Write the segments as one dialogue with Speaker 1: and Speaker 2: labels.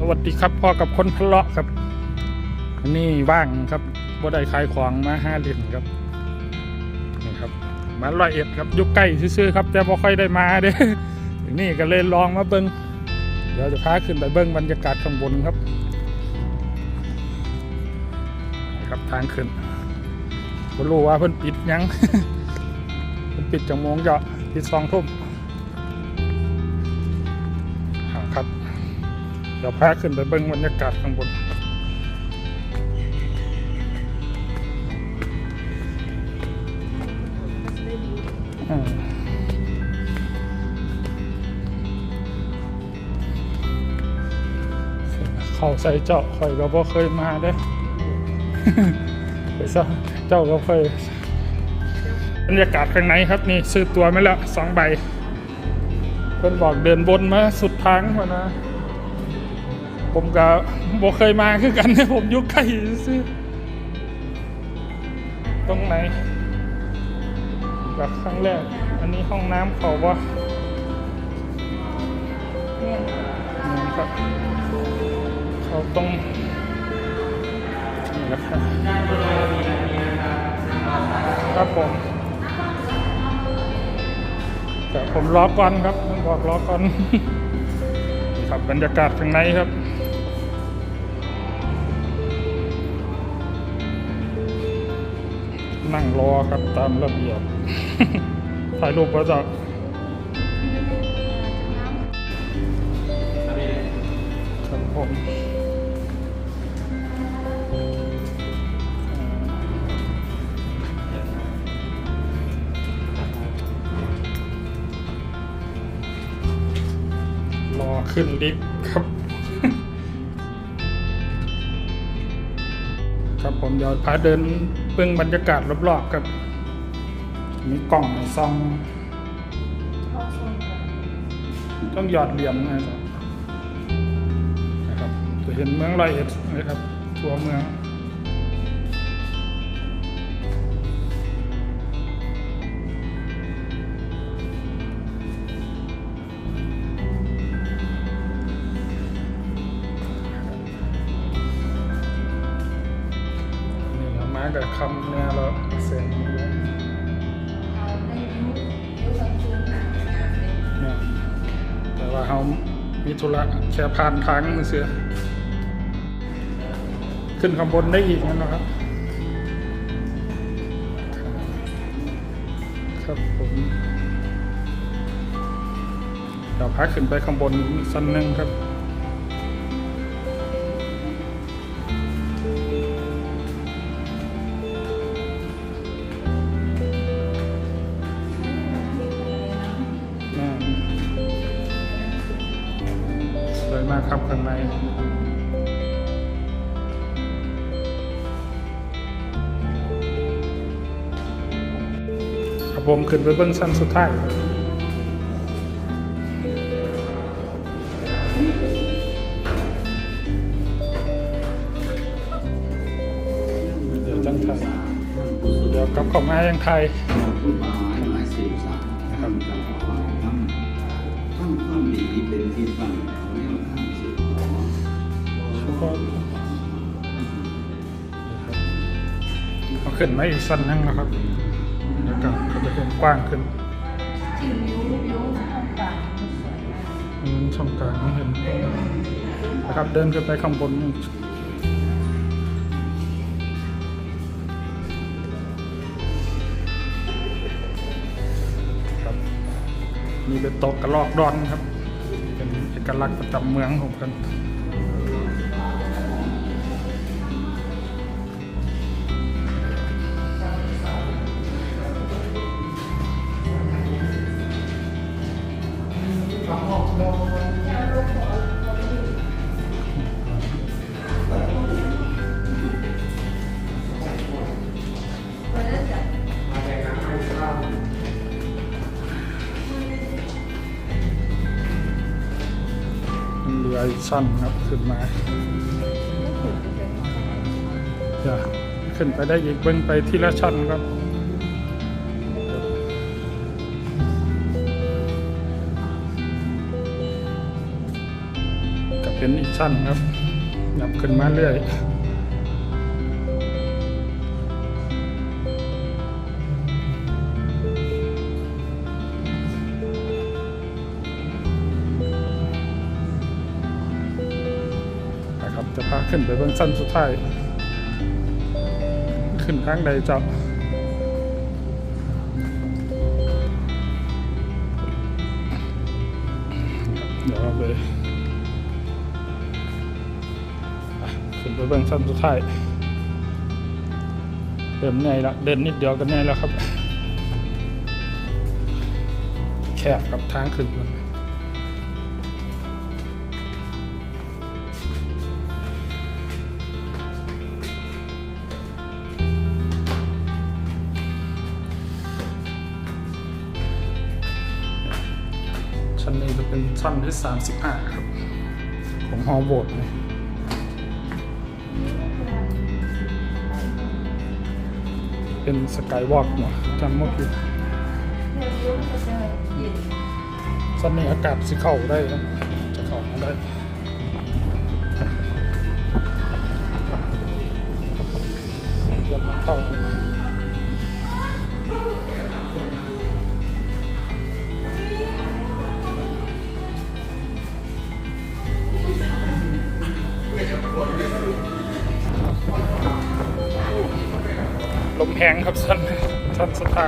Speaker 1: สวัสดีครับพ่อกับคนพะเลาะครับนี่ว่างครับบ่ได้ขายของมาห้าเหรียญครับนี่ครับ มาร้อยเอ็ดครับยุคใกล้ซื่อครับแต่บ่ค่อยได้มาเด้นี่ก็เลยลองมาเบิ้งเดี๋ยวจะพาขึ้นไปเบิ้งบรรยากาศข้างบนครับครับทางขึ้นบ่รู้ว่าเพิ่นปิดยังเพิ่นปิดจังโมงจะปิดสองทุ่ม เดี๋ยวพาขึ้นไปเบิ้งบรรยากาศข้างบนเขาใส่เจ้าข่อยก็บ่เคยมาเด้ไปซะเจ้าก็เคยบรรยากาศข้างในครับนี่ซื้อตัวไม่ล้วสองใบเพิ่นบอกเดินบนมาสุดทางมานะ ผมก็บ่เคยมาคือกันเนี่ยผมยู่ใกล้ซื้อตรงไหนแบบครั้งแรก อันนี้ห้องน้ำเขาว่านี่ครับเขาตรงนี่แหละครับครับผมแต่ผมรอก่อนครับผมบอกรอก่อนครับบรรยากาศข้างในครับ นั่งรอครับตามระเบียบ ถ่ายรูปก็จะครับผมรอขึ้นลิฟต์ครับ ครับผมเดี๋ยวพาเดิน เบิ่งบรรยากาศรอบๆกับ มีกล่องในซองต้องหยอดเหรียญนะครับนะครับจะเห็นเมืองร้อยเอ็ดนะครับ ทั่วเมือง ธุระแค่ผ่านทางเสือขึ้นข้างบนได้อีกนะครับ ครับผมเดี๋ยวพักขึ้นไปข้างบนสันนึงครับ ผมขึ้นไปเบื้องชั้นสุดท้ายเดี๋ยวจังไทยเดี๋ยวกลับเข้ามายังไทย
Speaker 2: คุณหมายหมายสื่อสารทำการขอทำทำความดีเป็นที่ตั้งของแนวทางสื่อสาร
Speaker 1: เอาขึ้นมาอีกสั้นนึงนะครับแล้วก็ก็จะ เป็นกว้างขึ้นอืมช่องกลางมองเห็นนะครับเดินขึ้นไปข้างบนนี่ครับมีเป็นโต๊ะกระลอกดอนครับ เป็นเอกลักษณ์ประจำเมืองของกัน เรืออีกชั้นครับขึ้นมาจะขึ้นไปได้อีกเบิ้งไปทีละชั้นครับ เป็นอีกชั้นครับยับขึ้นมาเรื่อยนะครับจะพาขึ้นไปเบื้องสั้นสุดท้าย ขึ้นทางใดจ้าเดี๋ยวเราไป เบื้องสั้นสุดท้ายเดินเหนื่อยละเดินนิดเดียวก็เหนื่อยแล้วครับ แคบกับทางขึ้นมันชั้นนี้จะเป็นชั้นที่ 35 ครับ ของฮอลโบดเลย เป็นสกายวอล์กเนาะจำไม่ผิดสันนี้อากาศสิเข้าได้นะจะเข้ามาได้เดี๋ยวมันเข้า แห้งครับสั้นสั้นสุดท้า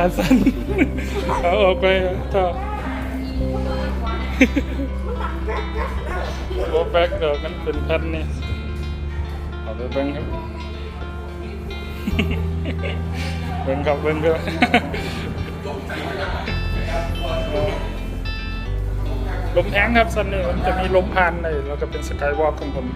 Speaker 1: ขาสั้นเอาออกไปต่อโบแบกเดี๋ยวมันเป็นแผ่นนี่เอาไปเบิ้งครับเบิ้งครับเบิ้งครับลมแห้งครับสันนี่มันจะมีลมพันเลยแล้วก็เป็นสกายวอล์กของผม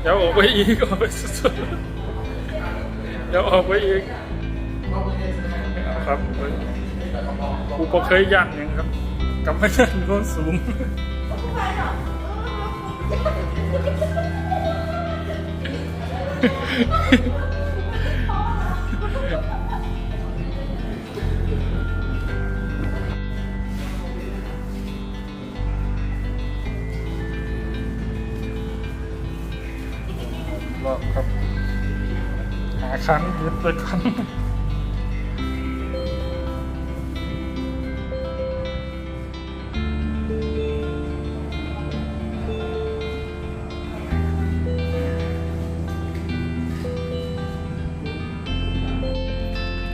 Speaker 1: เดี๋ยวออกไปอีกออกไปสุดๆเดี๋ยวออกไปอีกครับกูก็เคยยันอย่างครับกำไม่ได้โน้นสูง ครั้งยึดไปครั้ง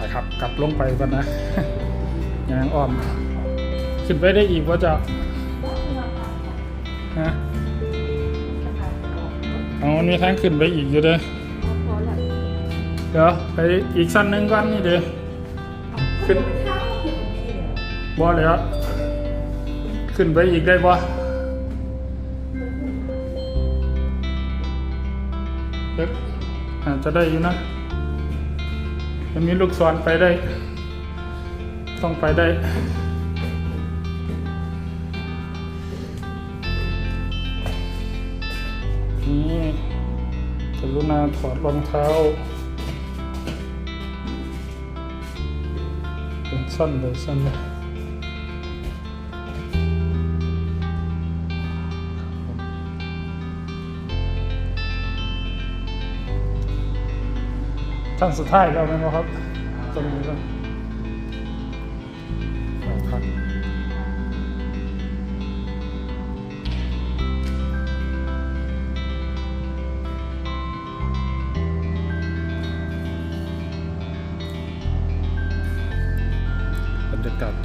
Speaker 1: นะครับกลับลงไปกันนะยางอ้อมขึ้นไปได้อีกว่าจะฮะเอามันมีทางขึ้นไปอีกอยู่เด้อ เดี๋ยวไปอีกสั้นหนึ่งก่อนนี่เดี๋ยวขึ้นบ่เลยอะขึ้นไปอีกได้บ่เอ๊ะอาจจะได้อยู่นะมันมีลูกศรไปได้ ต้องไปได้นี่กรุณาถอดรองเท้า เป็นสั้นเลยสั้นเลย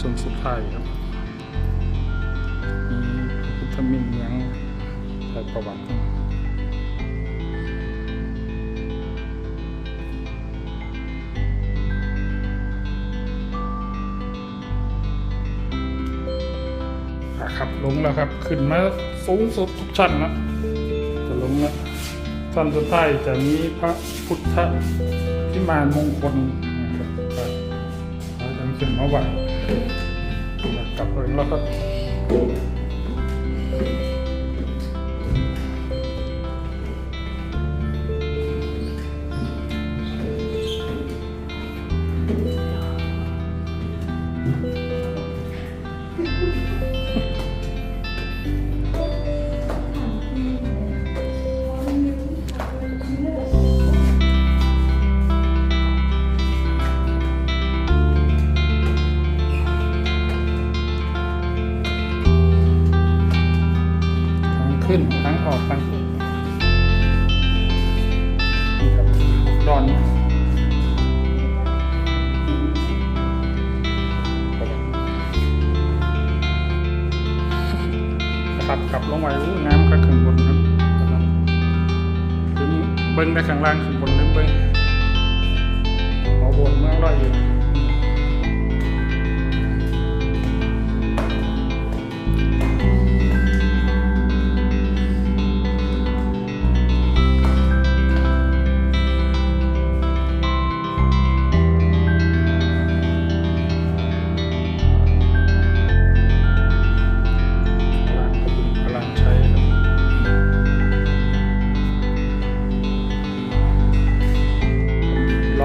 Speaker 1: จนสุดท้ายครับมีพุทธมินยังถ่ายประวัติครับลงแล้วครับ ขึ้นมาสูงสุดทุกชั้นนะจะลงแล้วชั้นสุดท้ายจะมีพระพุทธที่มามงคลนะครับไปทำขึ้นมาไหว กลับไตัดกลับลงไปอู้น้ำก็ขึ้นบนครับถึงเบิ้งได้ข้างล่างขึ้นบนเบิ้งเบิ้งหอบนเมืองร้อยเอ็ด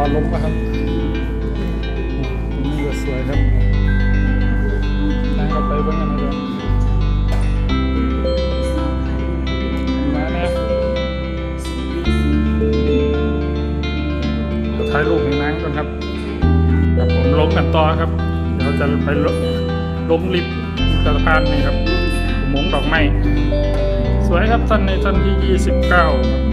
Speaker 1: รอลงนะครับนี่ก็สวยครับนั่งเข้าไปเบ้างกันนะครับมาเนี่ยเดี๋ยวถ่ายรูปให้นั่งก่อนครับครับผมลงกันต่อครับ เดี๋ยวจะไปลงลงลิฟต์สะพานนี่ครับอุโมงดอกไม้สวยครับท่านในท่านที่ 29ครับ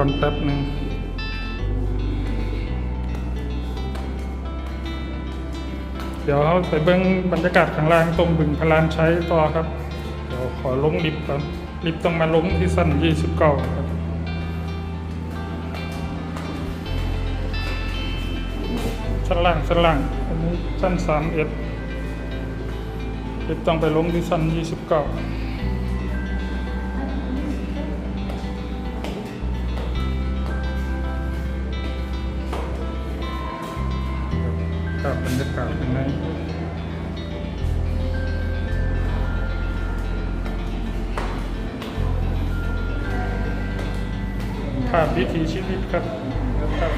Speaker 1: ก่อนแป๊บนึงเดี๋ยวเราไปเบื้องบรรยากาศข้างล่างตรงบึงพลานใช้ต่อครับ เดี๋ยวขอลงลิฟต์ก่อนลิฟต์ต้องมาลงที่สั้น29ครับชั้นล่างชั้นล่างอันนี้ชั้น3เอ็ดลิฟต์ต้องไปลงที่สั้น29าพวิถีชีวิตครับครับ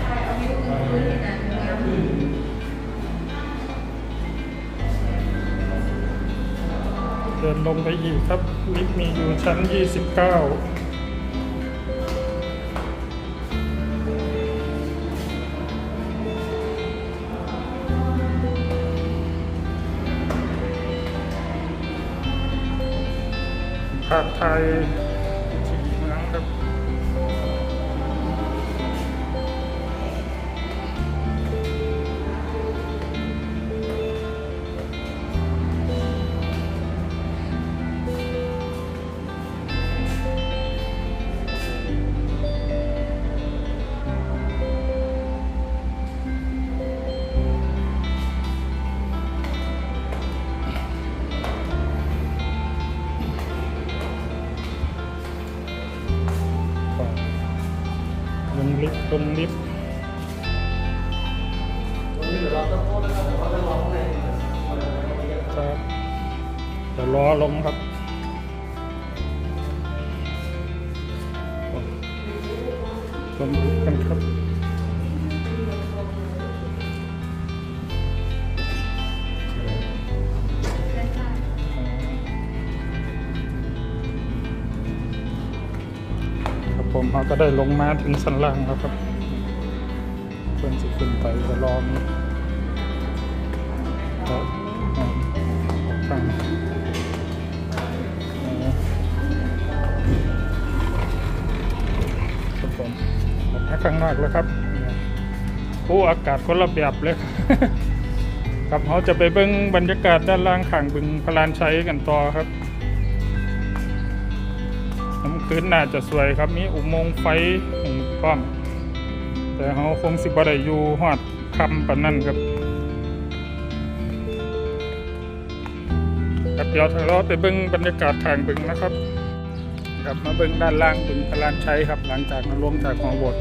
Speaker 1: เดินลงไปอีกครับลิฟต์มีอยู่ชั้น 29ภาพไทย ลงลิฟต์ลงลิฟต์ครับเดี๋ยวรอลงครับลงลิฟต์กันครับ เราก็ได้ลงมาถึงสันล่างแล้วครับเพื่อนจะขึ้นไปจะรอมก็ฟังครับผมข้างนอกแล้วครับโอ้อากาศคนละแบบเลยครับเขาจะไปเบิ้งบรรยากาศด้านล่างข่างบึงพลานชัยกันต่อครับ น้นน่าจะสวยครับ มีอุโมงค์ไฟของป้อมแต่เขาคงสิบได้อยู่หอดคำปานนั่นครับครับเดี๋ยวเราไปเบิ้งบรรยากาศทางบึงนะครับครับมาเบิ้งด้านล่างบึงพลานชัยครับ หลังจากมาลงจากหอโบสถ์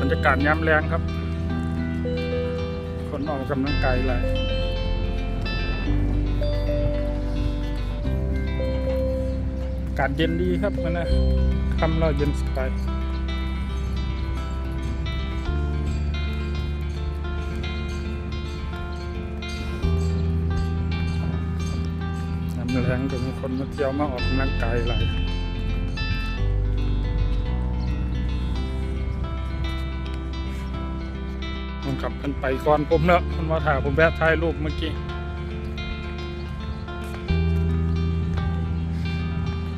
Speaker 1: บรรยากาศย้ำแรงครับ ออกกำลังกายหลายอากาศเย็นดีครับมันนะคำเราเย็นสบายน้ำแรงก็มีคนมาเที่ยวมาออกกำลังกายหลาย มันไปก่อนผมเนอะมันมาถ่ายผมแวะถ่ายรูปเมื่อกี้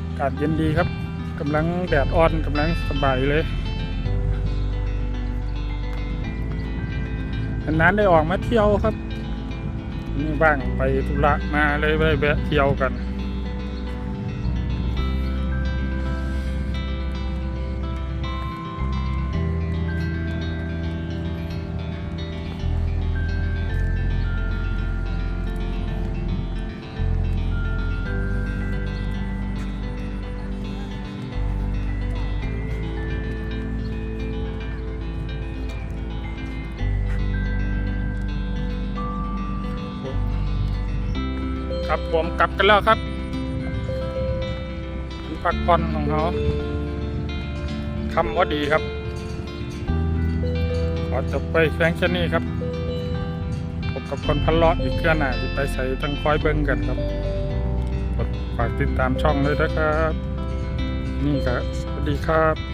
Speaker 1: อากาศเย็นดีครับกำลังแดดอ่อนกำลังสบายเลยนานๆได้ออกมาเที่ยวครับนี่บ้างไปธุระมาเลยไปแวะเที่ยวกัน ผมกลับกันแล้วครับพักผ่อนของเขาคำว่าดีครับ ขอจบไปแค่แค่นี้ครับพบกับคนพันเลาะอีกเครื่องหน้าไปใส่ตั้งคอยเบิ้งกันครับกดฝากติดตามช่องเลยนะครับ นี่ครับสวัสดีครับ